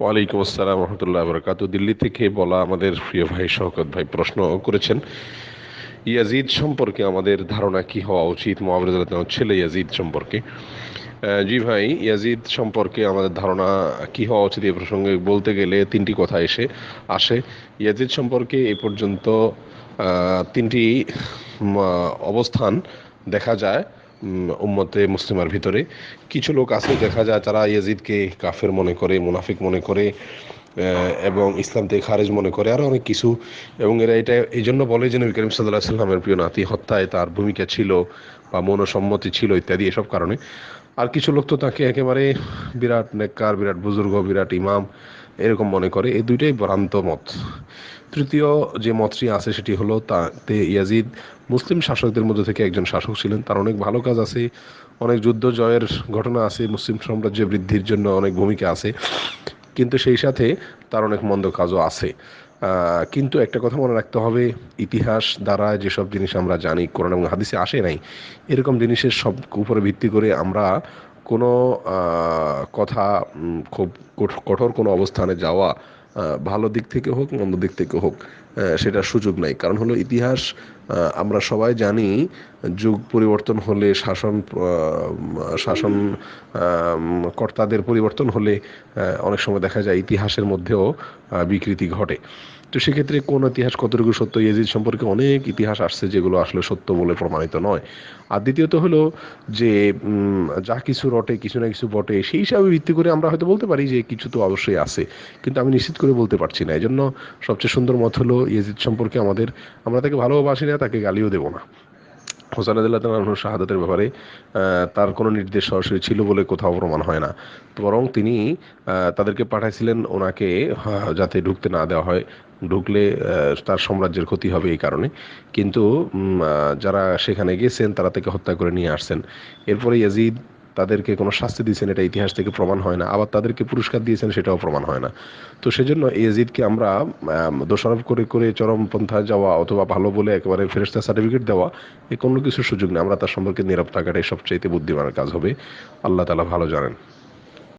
ওয়ালাইকুম আসসালাম রহমতুল্লাহ বরকাত। দিল্লি থেকে বলা আমাদের প্রিয় ভাই শওকত ভাই প্রশ্ন করেছেন, ইয়াজিদ সম্পর্কে আমাদের ধারণা কি হওয়া উচিত? মহাবরুল্লাহ ছেলে ইয়াজিদ সম্পর্কে। জি ভাই, ইয়াজিদ সম্পর্কে আমাদের ধারণা কি হওয়া উচিত এই প্রসঙ্গে বলতে গেলে তিনটি কথা এসে আসে। ইয়াজিদ সম্পর্কে এ পর্যন্ত তিনটি অবস্থান দেখা যায়। উম্মতে মুসলিমার ভিতরে। কিছু লোক আছে দেখা যায় তারা ইয়াজিদকে কাফের মনে করে, মুনাফিক মনে করে এবং ইসলাম থেকে খারেজ মনে করে আরও অনেক কিছু। এবং এরা এটা এই জন্য বলে যে নবী করিম সাল্লাহ সাল্লামের প্রিয় নাতি হত্যায় তার ভূমিকা ছিল বা মনসম্মতি ছিল ইত্যাদি এসব কারণে। আর কিছু লোক তো তাকে একেবারে বিরাট নেককার, বিরাট বুজুর্গ, বিরাট ইমাম এরকম মনে করে। এই দুইটাই ভ্রান্ত মত। তৃতীয় যে মতটি আছে সেটি হলো তাতে ইয়াজিদ মুসলিম শাসকদের মধ্যে থেকে একজন শাসক ছিলেন। তার অনেক ভালো কাজ আছে, অনেক যুদ্ধ জয়ের ঘটনা আছে, মুসলিম সাম্রাজ্য বৃদ্ধির জন্য অনেক ভূমিকা আছে। কিন্তু সেই সাথে তার অনেক মন্দ কাজও আছে। কিন্তু একটা কথা মনে রাখতে হবে, ইতিহাস দ্বারা যেসব জিনিস আমরা জানি, কোরআন এবং হাদিসে আসে নাই, এরকম জিনিসের সব উপরে ভিত্তি করে আমরা কোনো কথা খুব কঠোর কোনো অবস্থানে যাওয়া ভালো দিক থেকে হোক, মন্দ দিক থেকে হোক সেটা সুযোগ নাই। কারণ হলো ইতিহাস আমরা সবাই জানি যুগ পরিবর্তন হলে শাসন শাসন কর্তাদের পরিবর্তন হলে অনেক সময় দেখা যায় ইতিহাসের মধ্যেও বিকৃতি ঘটে। তো সেক্ষেত্রে কোন ইতিহাস কতটুকু সত্য, ইয়েজিদ সম্পর্কে অনেক ইতিহাস আসছে যেগুলো আসলে সত্য বলে প্রমাণিত নয়। আর দ্বিতীয়ত হলো যে যা কিছু রটে, কিছু না কিছু বটে, সেই হিসাবে ভিত্তি করে আমরা হয়তো বলতে পারি যে, কিছু তো অবশ্যই আছে। কিন্তু আমি নিশ্চিত করে বলতে পারছি না। এই জন্য সবচেয়ে সুন্দর মত হলো ইয়েজিদ সম্পর্কে আমাদের, আমরা তাকে ভালোবাসি না তাকে গালিও দেব না। হোসেন তালুর শাহাদাতের ব্যাপারে তার কোনো নির্দেশ সরাসরি ছিল বলে কোথাও প্রমাণ হয় না। বরং তিনি তাদেরকে পাঠাইছিলেন ওনাকে যাতে ঢুকতে না দেওয়া হয়। ঢুকলে তার সাম্রাজ্যের ক্ষতি হবে এই কারণে। কিন্তু যারা সেখানে গেছেন, তারা তাকে হত্যা করে নিয়ে আসছেন। এরপরে ইয়াজিদ তাদেরকে কোনো শাস্তি দিয়েছেন, এটা ইতিহাস থেকে প্রমাণ হয় না। আবার তাদেরকে পুরস্কার দিয়েছেন, সেটাও প্রমাণ হয় না। তো সেজন্য এজিদকে আমরা দোষারোপ করে করে চরমপন্থা যাওয়া অথবা ভালো বলে একেবারে ফেরেস্তা সার্টিফিকেট দেওয়া, এ কোনো কিছুর সুযোগ নেই। আমরা তার সম্পর্কে নীরব থাকাটাই সবচাইতে বুদ্ধিমানের কাজ হবে। আল্লাহ তালা ভালো জানেন।